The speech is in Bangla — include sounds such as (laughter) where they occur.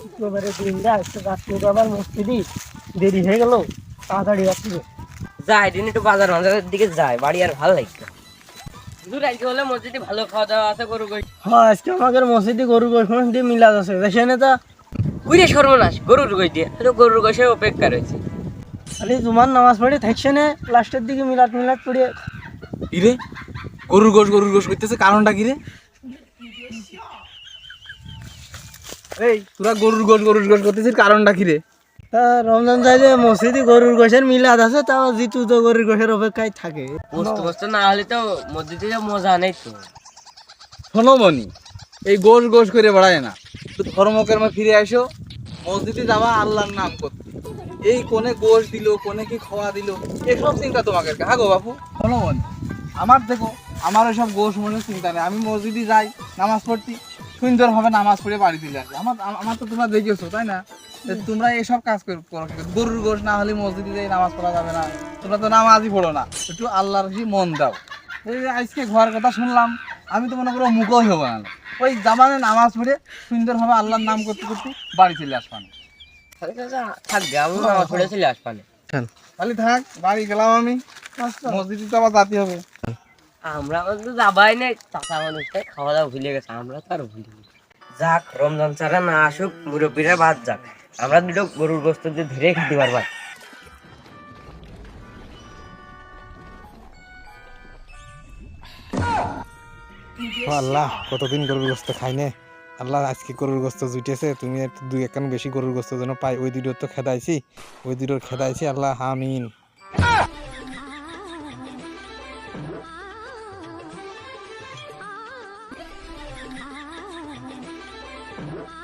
শুক্রবারের দিনটা একটু রাত্রে আবার মসজিদি দেরি হয়ে গেল তাড়াতাড়ি আসবে। যাই দিন একটু বাজার বাজারের দিকে যাই বাড়ি আর ভালো লাগছে দূর আজকে হলে মসজিদে ভালো খাওয়া দাওয়া আছে গরু গোশ। হ্যাঁ আজকে আমাদের মসজিদে গরু গোশ দিয়ে মিলাদ আছে। সেখানে তা উইরে সর্বনাশ গরুর গোশ দিয়ে। তো গরুর গোশে অপেক্ষা রয়েছে। খালি তোমার নামাজ পড়ে থাকছে না লাস্টের দিকে মিলাদ মিলাদ পড়ে। কিরে গরুর গোশ গরুর গোশ করতেছে কারণটা কিরে এই তোরা গরুর গোশ গরুর গোশ করতেছিস কারণটা কিরে তা রমজান চাইলে মসজিদে গরুর গোশের মিলাদ আছে তাও জিতু তো গরুর গোশের অপেক্ষায় থাকে। বস্তু না হলে তো মসজিদে মজা নেই তো। শোনো মনি এই গোশ গোশ করে বেড়ায় না। তো ধর্মকর্মে ফিরে আসো মসজিদে যাওয়া আল্লাহর নাম করতে। এই কোনে গোশ দিল কোনে কি খাওয়া দিল এসব চিন্তা তোমাকে হ্যাঁ গো বাপু? শোনো মনি আমার দেখো আমার এসব গোশ মনে চিন্তা নেই। আমি মসজিদে যাই নামাজ পড়তি সুন্দরভাবে নামাজ পড়ে বাড়ি দিলে আসি আমার আমার তো তোমরা দেখেছ তাই না? যে তোমরা এসব কাজ করো? গরুর গোশ না হলে মসজিদে যাই নামাজ পড়া যাবে না। তোমরা তো নামাজই পড়ো না। একটু আল্লাহর কি মন দাও। এই আজকে ঘর কথা শুনলাম আমি তো মনে করো মুখই হব না। ওই জামানে নামাজ পড়ে সুন্দরভাবে আল্লাহর নাম করতে করতে বাড়ি চলে আসবান। থাকবে আমি নামাজ পড়ে চলে আসবানে। খালি থাক বাড়ি গেলাম আমি। মসজিদে তো আবার যাতে হবে। আমরা তো যাবাই নাই। চাচা মানুষটাই খাওয়া দাওয়া ভুলে গেছে, আমরা তো আর ভুলি যাক, রমজান ছাড়া না আসুক, মুরব্বীরা বাদ যাক। আমরা দুটো গরুর গোস্ত দিয়ে ধরে খেতে পারবা আল্লাহ, কতদিন গরুর গোস্ত খাই নে? আল্লাহ, আজকে গরুর গোস্ত জুটেছে, তুমি একটু দুই একখান বেশি গরুর গোস্ত যেন পাই। ওই দুটোর তো খেদাইছি, ওই দুটোর খেদাইছি, আল্লাহ, আমিন। Yeah. (laughs)